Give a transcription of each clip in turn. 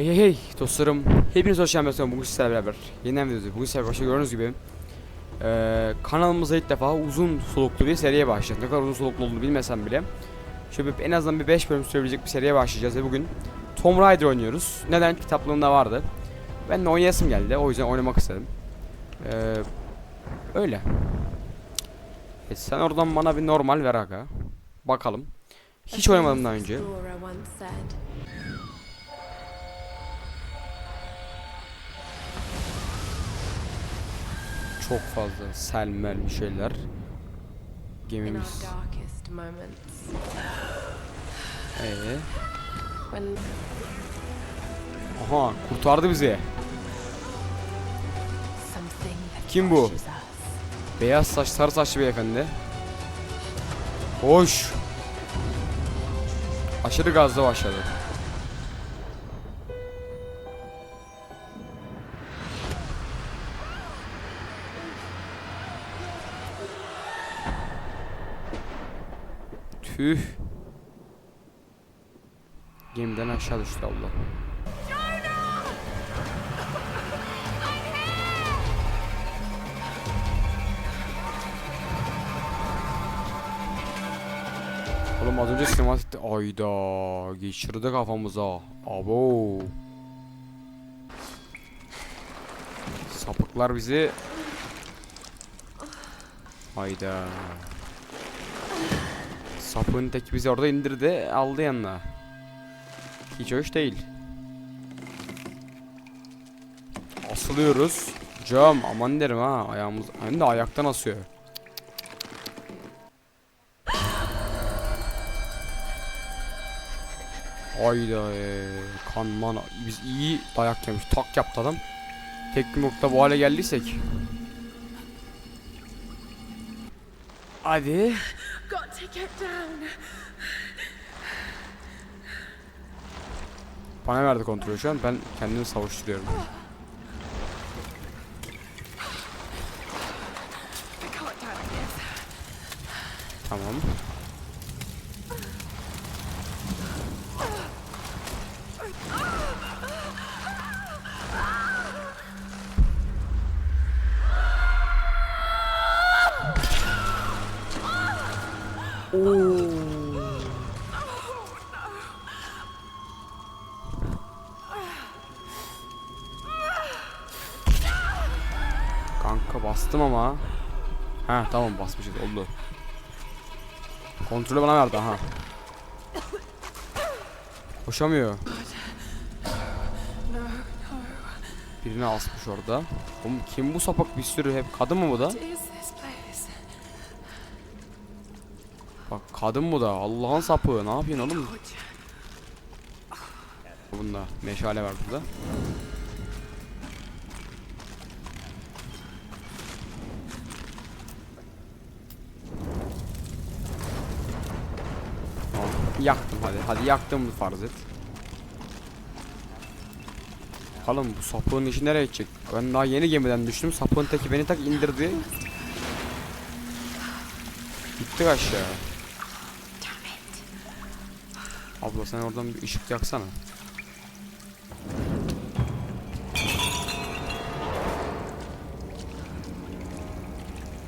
Hey hey hey dostlarım. Hepiniz hoş geldiniz. Bugün sizlerle beraber yeniden videoda bugün sizlerle başta gördüğünüz gibi eee kanalımıza ilk defa uzun soluklu bir seriye başlayacağız. Ne kadar uzun soluklu olduğunu bilmesem bile. Şöyle en azından bir 5 bölüm sürebilecek bir seriye başlayacağız ve bugün Tomb Raider oynuyoruz. Neden? Kitaplığında vardı. Ben de oynayasım geldi. O yüzden oynamak istedim. Eee öyle. E, sen oradan bana bir normal ver aga. Bakalım. Hiç oynamadım daha önce çok fazla selmel bir şeyler. Gemimiz. Ee, aha kurtardı bizi. Kim bu? beyaz saç sarı saçlı beyefendi. Hoş. Aşırı gazla başladı Tüh. Gemiden aşağı düştü Allah. Oğlum az önce sinematikte ayda geçirdi kafamıza. Abo. Sapıklar bizi Hayda. Sapığın tek bizi orada indirdi, aldı yanına. Hiç hoş değil. Asılıyoruz. Cam aman derim ha ayağımız hem de ayaktan asıyor. Hayda ee, kan man biz iyi dayak yemiş tak yaptı adam. Tek yumrukta bu hale geldiysek. Hadi. Bana verdi kontrolü şu an ben kendimi savuşturuyorum. Kanka bastım ama. Ha tamam basmışız oldu. Kontrolü bana verdi aha. Koşamıyor. Birini asmış orada. Oğlum kim bu sapak bir sürü hep kadın mı bu da? Kadın bu da Allah'ın sapığı ne yapıyorsun oğlum? Bunda meşale var burada. Yaktım hadi. Hadi yaktığımı farz et. Bakalım bu sapığın işi nereye gidecek? Ben daha yeni gemiden düştüm. Sapığın teki beni tak indirdi. Gittik aşağı. Damn it. Abla sen oradan bir ışık yaksana.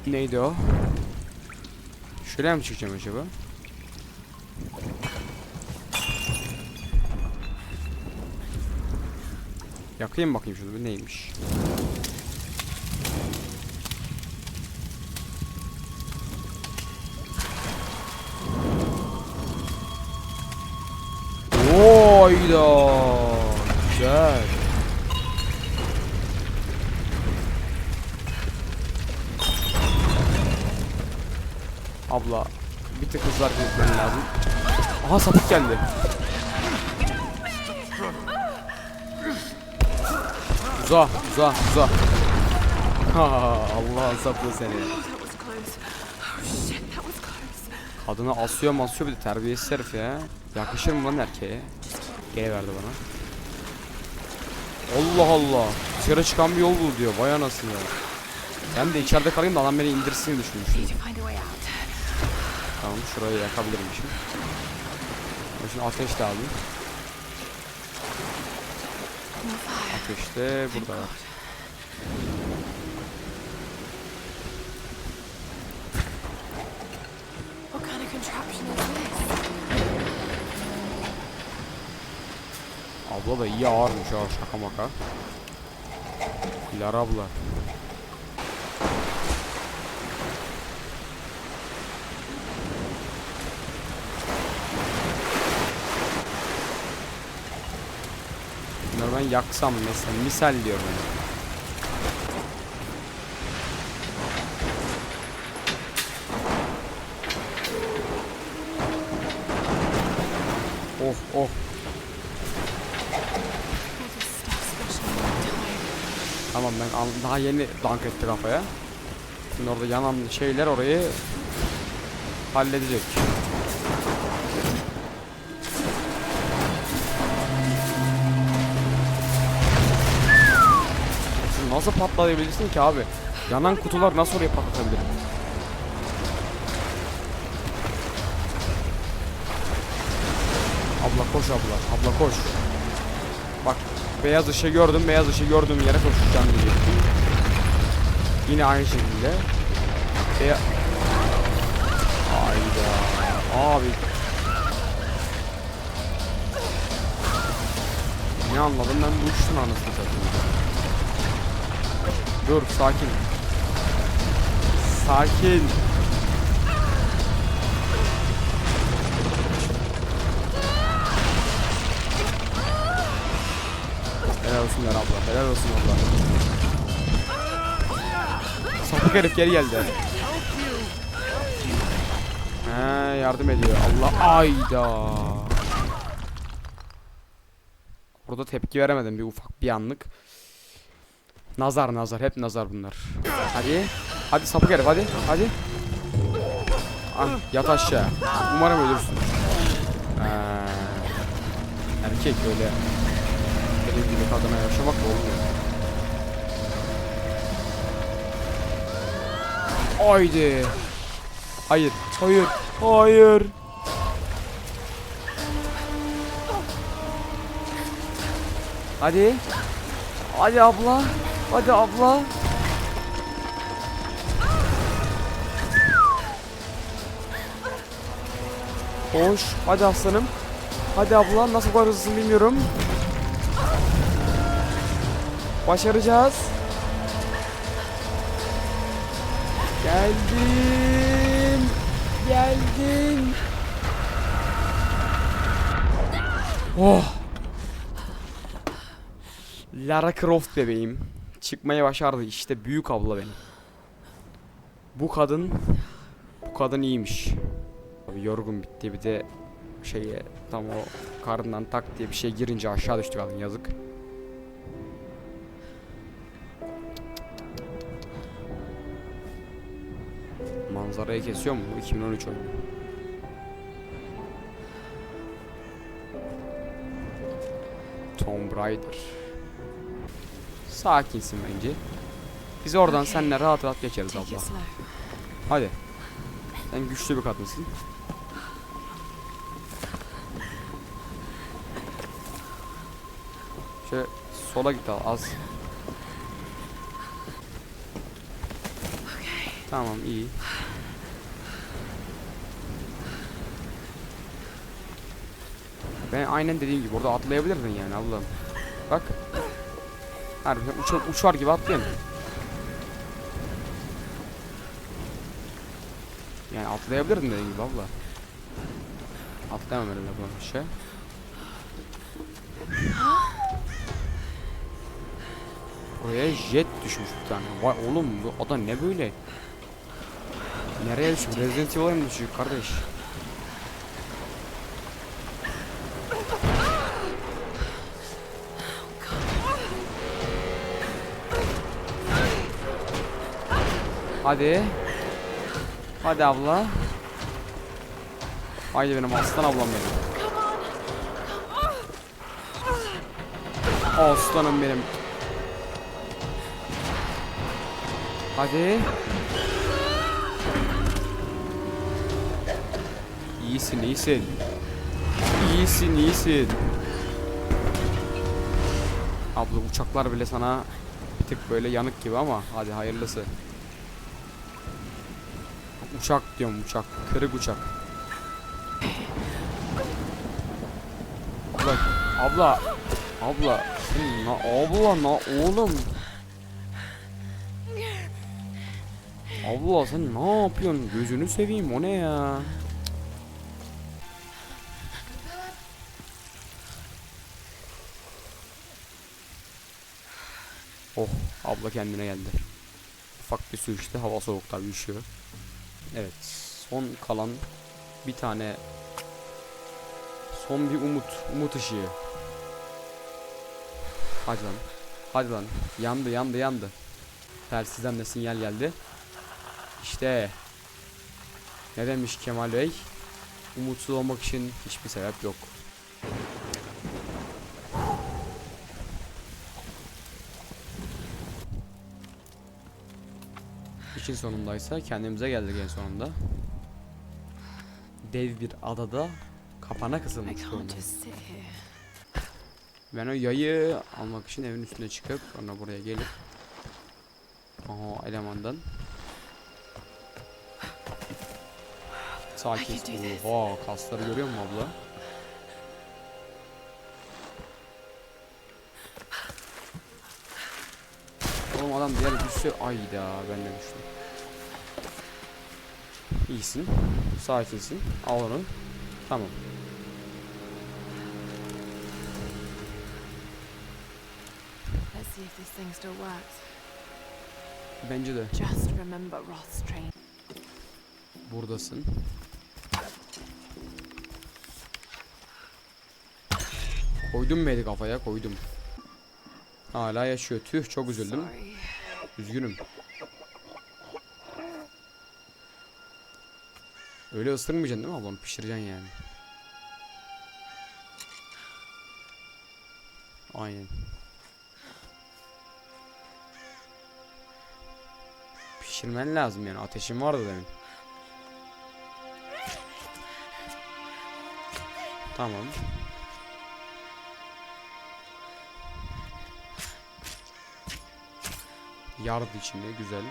Neydi o? Şuraya mı çıkacağım acaba? Yakayım bakayım bu neymiş? Oyda. Güzel. Abla bir tık hızlı hareket etmen lazım. Aha sapık geldi. Uza, uza, uza. Ha, Allah'ın sapığı seni. Kadını asıyor masıyor bir de terbiyesiz herif ya. Yakışır mı lan erkeğe? Geri verdi bana. Allah Allah. Dışarı çıkan bir yol bul diyor. Vay anasını ya. Ben de içeride kalayım da adam beni indirsin düşünmüştüm. Tamam şurayı yakabilirmişim. Ben Şimdi ateş de alayım. işte burada var. Abla da iyi ağırmış ha şaka maka. Lara abla. Bunları ben yaksam mesela misal diyorum yani. Oh oh Tamam ben daha yeni dank etti kafaya. Şimdi orada yanan şeyler orayı halledecek. Nasıl patlayabilirsin ki abi? Yanan kutular nasıl oraya patlatabilirim? Abla koş abla, abla koş. Beyaz ışığı gördüm, beyaz ışığı gördüğüm yere koşacağım diyecektim. Yine aynı şekilde. Beya... Hayda. Abi. Ne anladım ben bu işin anasını satayım. Dur sakin. Sakin. Helal olsun Ler abla. Helal olsun abla. Sapık herif geri geldi. He yardım ediyor. Allah ayda. Orada tepki veremedim bir ufak bir anlık. Nazar nazar hep nazar bunlar. Hadi. Hadi sapık herif hadi. Hadi. Ah, yat aşağı. Umarım ölürsün. Ee, erkek öyle. Kadına yaşamak olmuyor. Haydi. Hayır. Hayır. Hayır. Hadi. Hadi abla. Hadi abla. Hoş. Hadi aslanım. Hadi abla. Nasıl bu kadar hızlısın bilmiyorum. Başaracağız. Geldim. Geldim. Oh. Lara Croft bebeğim. Çıkmaya başardı. İşte büyük abla benim. Bu kadın bu kadın iyiymiş. Abi yorgun bitti bir de şeye tam o karnından tak diye bir şey girince aşağı düştü kadın yazık. Manzarayı kesiyor mu? Bu 2013 oyunu. Tomb Raider. Sakinsin bence. Biz oradan Okay. seninle rahat rahat geçeriz abla. Hadi. Sen güçlü bir kadınsın. Şöyle sola git al az. Tamam iyi. Ben aynen dediğim gibi orada atlayabilirdin yani ablam. Bak. Harbiden uçar, uçar gibi atlayın. Yani atlayabilirdin dediğim gibi abla. Atlayamam öyle şey. Oraya jet düşmüş bir tane. Vay oğlum bu ada ne böyle? Nereye düşmüş? Resident Evil'a mı düşüyor kardeş? Hadi. Hadi abla. Haydi benim aslan ablam benim. Aslanım benim. Hadi. İyisin, iyisin. İyisin, iyisin. Abla uçaklar bile sana bir tık böyle yanık gibi ama hadi hayırlısı. Uçak diyorum uçak. Kırık uçak. Abla, abla, abla, na, abla na oğlum. Abla sen ne yapıyorsun? Gözünü seveyim o ne ya? Oh abla kendine geldi. Ufak bir su içti hava soğukta üşüyor. Evet son kalan bir tane son bir umut umut ışığı. Hadi lan. Hadi lan. Yandı yandı yandı. Telsizden de sinyal geldi. İşte. Ne demiş Kemal Bey? Umutsuz olmak için hiçbir sebep yok. İşin sonundaysa kendimize geldik en sonunda. Dev bir adada kapana kısılmış can't durumda. just sit here. Ben o yayı almak için evin üstüne çıkıp sonra buraya gelip Aha elemandan Sakin. Oha kasları görüyor musun abla? Oğlum adam diğer düştü. Ayda ben de düştüm. İyisin. Sakinsin. Al onu. Tamam. Bence de. Just remember Roth's train. Buradasın. Koydum beni kafaya koydum. Hala yaşıyor. Tüh çok üzüldüm. Üzgünüm. Öyle ısırmayacaksın değil mi ablam? Pişireceksin yani. Aynen. Pişirmen lazım yani. Ateşin vardı demin. Tamam. Yardı içinde güzel.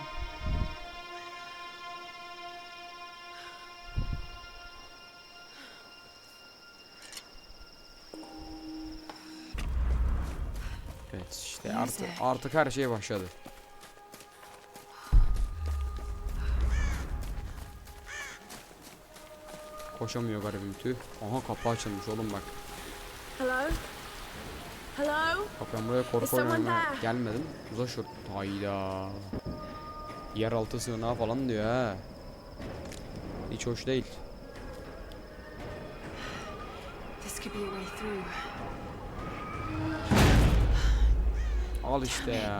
Artık artık her şey başladı. Koşamıyor garibim tüh. Aha kapı açılmış oğlum bak. Hello? Hello? Bak ben buraya korku oynamaya gelmedim. Uza şu. Hayda. Yeraltı sığınağı falan diyor ha. Hiç hoş değil. This could be a way through. Al işte ya.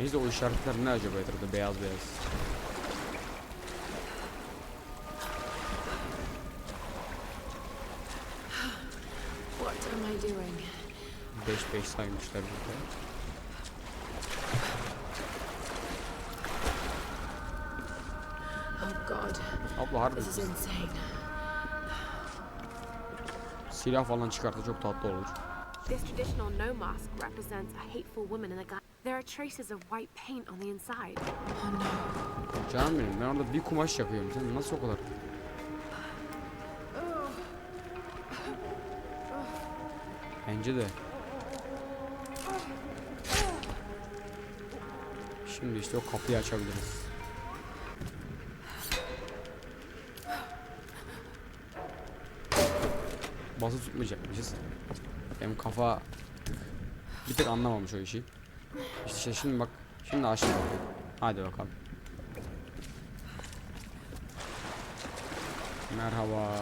Neyse o işaretler ne acaba etrafta beyaz beyaz. What am I doing? 5-5 saymışlar burada. Oh god, Abla harbi this is insane. silah falan çıkarsa çok tatlı olur. This traditional no mask represents a hateful woman in a gun. There are traces of white paint on the inside. Oh no. Canım benim ben orada bir kumaş yakıyorum. Sen nasıl o kadar? Bence de. Şimdi işte o kapıyı açabiliriz. Basıp tutmayacakmışız. Benim kafa bir tık anlamamış o işi. İşte şimdi bak şimdi açtım. Hadi bakalım. Merhaba.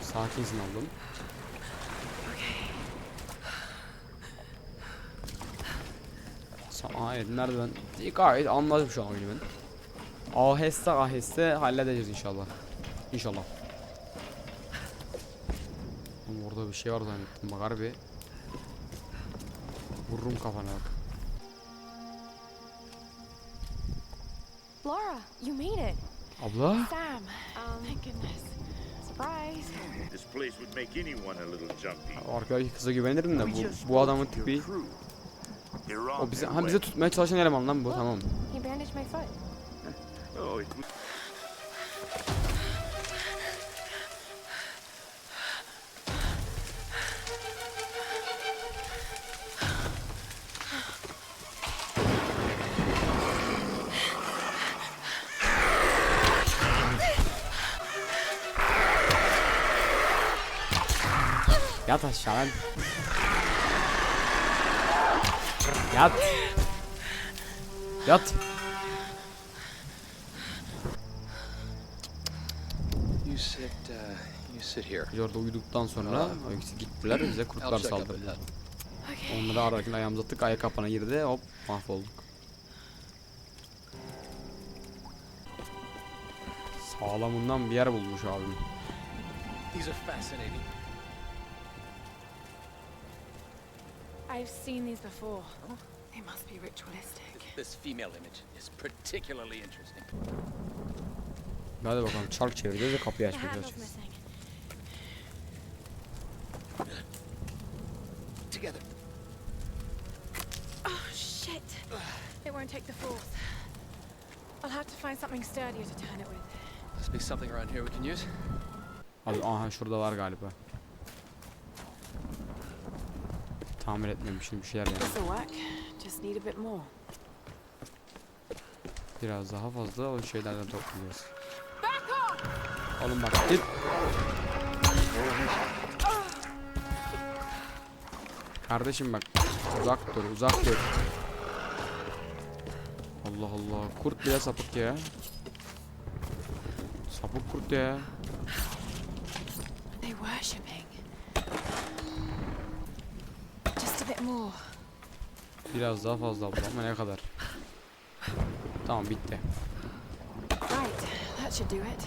Sakinsin oğlum. Sa- evet nerede ben? Gayet anladım şu an oyunu ben. Aheste aheste halledeceğiz inşallah. İnşallah. Orada bir şey var zannettim bak harbi. Vururum kafana bak. Laura, you made it. Abla. Sam. Um, thank goodness. Surprise. This place would make anyone a little jumpy. Arkadaki kıza güvenirim de bu, bu adamın tipi. O bize, ha bize way. tutmaya çalışan eleman lan bu tamam. He bandaged my foot. Oh, it Yat aşağı lan. Yat. Yat. Biz orada uyuduktan sonra ikisi gittiler bize kurtlar saldırdı. Onları ararken ayağımızı attık ayak kapana girdi hop mahvolduk. Sağlamından bir yer bulmuş abim. These are fascinating. I've seen these before. They must be ritualistic. This female image is particularly interesting. Hadi bakalım çark çevireceğiz ve kapıyı açmaya çalışacağız. Together. Oh shit! It won't take the force. I'll have to find something sturdier to turn it with. Must be something around here we can use. Abi aha şurada var galiba. Tamir etmemişim bir şeyler yani. This'll work. Just need a bit more. Biraz daha fazla o şeylerden toplayacağız. Oğlum bak git. Kardeşim bak uzak dur uzak dur. Allah Allah kurt bile sapık ya. Sapık kurt ya. They worshipping. Just a bit more. Biraz daha fazla abla ama ne kadar? Tamam bitti. Right. That should do it.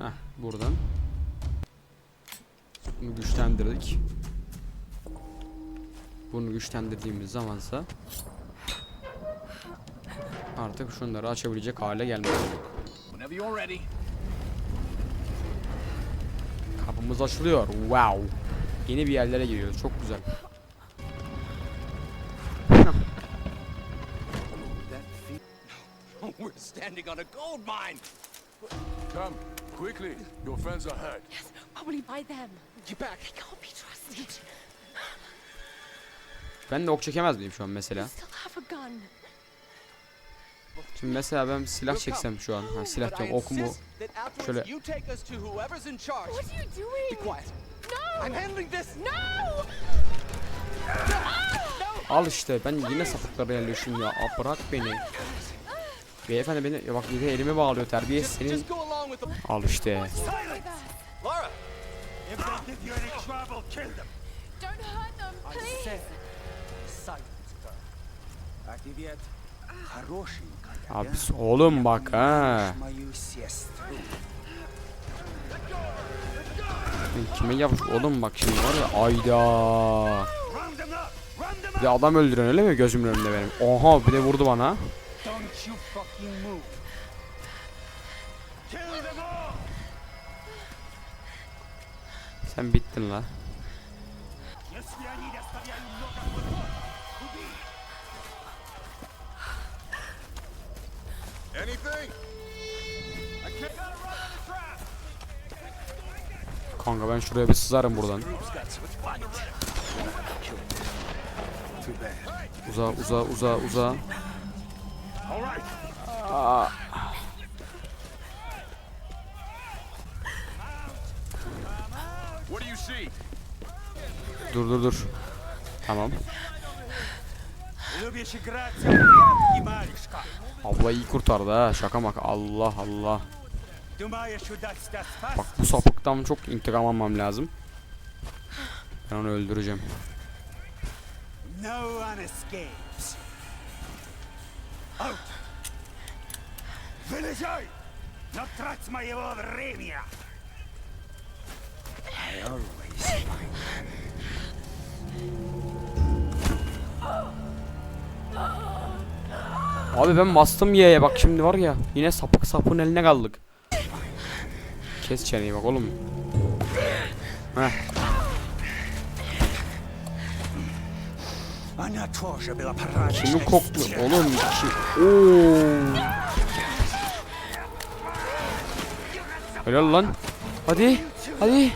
Heh buradan. Bunu güçlendirdik. Bunu güçlendirdiğimiz zamansa artık şunları açabilecek hale gelmiş olduk. Kapımız açılıyor. Wow. Yeni bir yerlere giriyoruz. Çok güzel. We're standing on a gold mine. Come, quickly. Your friends are hurt. Probably by them. Get back. Can't be trusted. Ben de ok çekemez miyim şu an mesela? Şimdi mesela ben silah çeksem şu an. Ha, silah diyorum ok mu? Şöyle-. No! Al işte ben yine sapıklara yerleşim ya. Aa, bırak beni. Beyefendi beni ya bak de elimi bağlıyor terbiye senin. Al işte. Laura, Abi oğlum bak ha. Kime yapmış oğlum bak şimdi var ya ayda. Bir de adam öldüren öyle mi gözümün önünde benim. Oha bir de vurdu bana. Sen bittin la. Anything? Kanka ben şuraya bir sızarım buradan. Uza uza uza uza. Aa. Dur dur dur. Tamam. Любишь играть в прятки, малышка? Abla iyi kurtardı ha. Şaka mak. Allah Allah. Думаешь, удастся Bak спасти? bu sapıktan çok intikam almam lazım. Ben onu öldüreceğim. No one escapes. Out! Вылезай! Но трать моего времени! I always find Abi ben bastım Y'ye bak şimdi var ya. Yine sapık sapın eline kaldık. Kes çeneyi bak oğlum. Heh. Kimin koktu oğlum? Kim? Oo. Helal lan. Hadi. Hadi.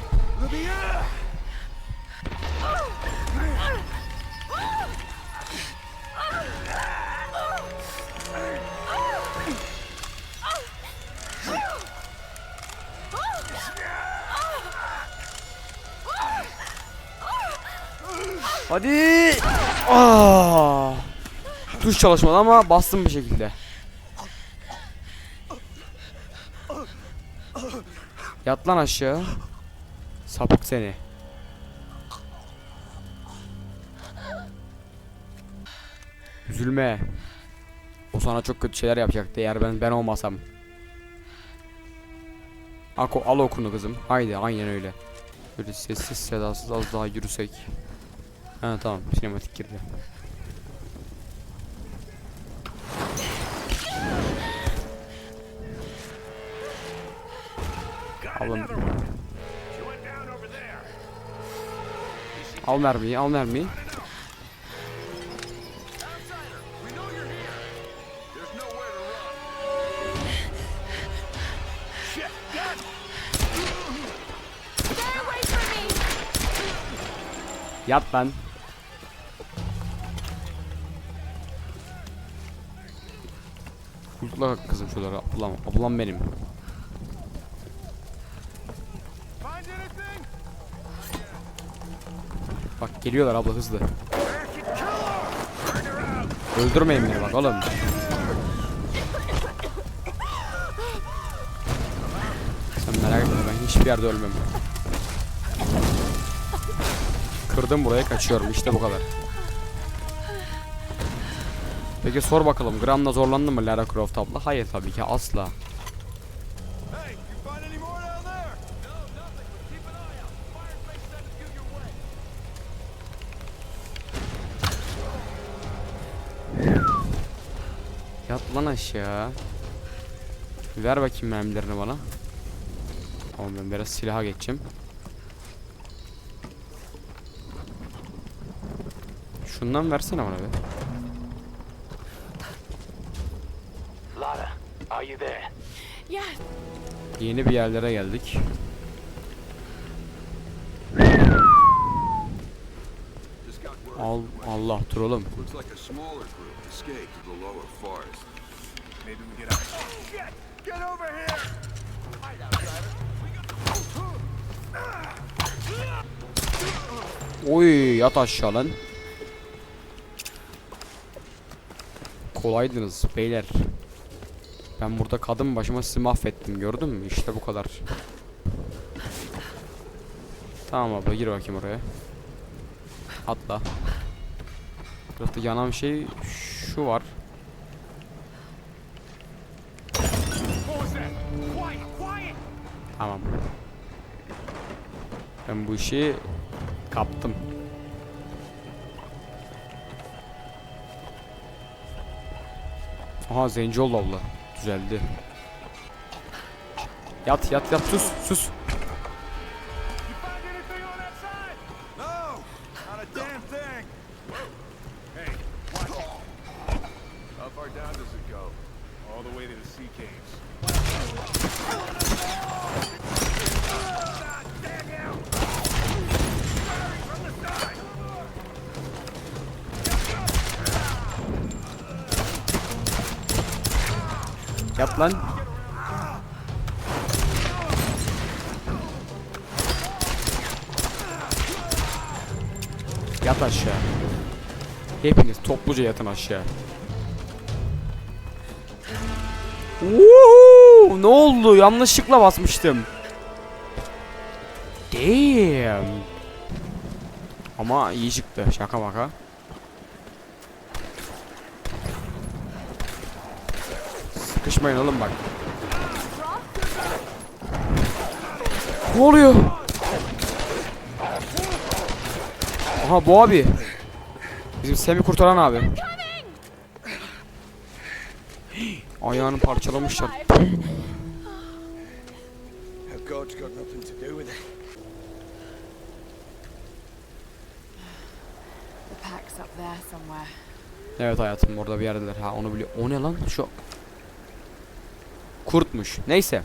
Çalışmadı ama bastım bir şekilde. Yat lan aşağı. Sapık seni. Üzülme. O sana çok kötü şeyler yapacaktı eğer ben ben olmasam. Ako al okunu kızım. Haydi aynen öyle. Böyle sessiz sedasız az daha yürüsek. Ha tamam sinematik girdi. Alın. Al mermiyi, al mermiyi. Yat lan. Kulakla kızım şuraları ablam, ablam benim. Bak geliyorlar abla hızlı. Öldürmeyin beni bak oğlum. Sen merak etme ben hiçbir yerde ölmem. Kırdım buraya kaçıyorum işte bu kadar. Peki sor bakalım Gram'la zorlandın mı Lara Croft abla? Hayır tabii ki asla. Yat lan aşağı. Ver bakayım mermilerini bana. Tamam ben biraz silaha geçeceğim. Şundan versene bana be. Lara, are you there? Yes, Yeni bir yerlere geldik. Just got word. Al Allah dur oğlum. Looks like a smaller group escaped to the lower forest. Maybe we get out. Shit! Get over here! Hide out, driver. Oy yat aşağı lan. Kolaydınız beyler. Ben burada kadın başıma sizi mahvettim gördün mü? İşte bu kadar. Tamam abla gir bakayım oraya. Atla. Burada yanan şey şu var. Tamam. Ben bu işi kaptım. Aha zenci oldu abla. Düzeldi. Yat yat yat sus sus. Yat lan. Yat aşağı. Hepiniz topluca yatın aşağı. Woohoo! Ne oldu? Yanlışlıkla basmıştım. Damn. Ama iyi çıktı. Şaka maka. Sıkışmayın oğlum bak. Ne oluyor? Aha bu abi. Bizim Sem'i kurtaran abi. Ayağını parçalamışlar. Have God's got nothing to do with it. The pack's up there somewhere. Evet hayatım orada bir yerdeler. Ha onu biliyor. O ne lan? Şu kurtmuş. Neyse.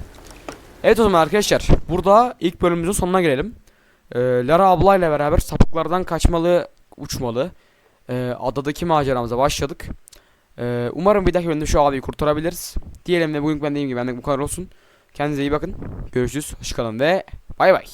Evet o zaman arkadaşlar burada ilk bölümümüzün sonuna gelelim. Ee, Lara ablayla beraber sapıklardan kaçmalı, uçmalı. Ee, adadaki maceramıza başladık. Ee, umarım bir dahaki bölümde şu abiyi kurtarabiliriz. Diyelim ve bugün ben dediğim gibi benden bu kadar olsun. Kendinize iyi bakın. Görüşürüz. Hoşçakalın ve bay bay.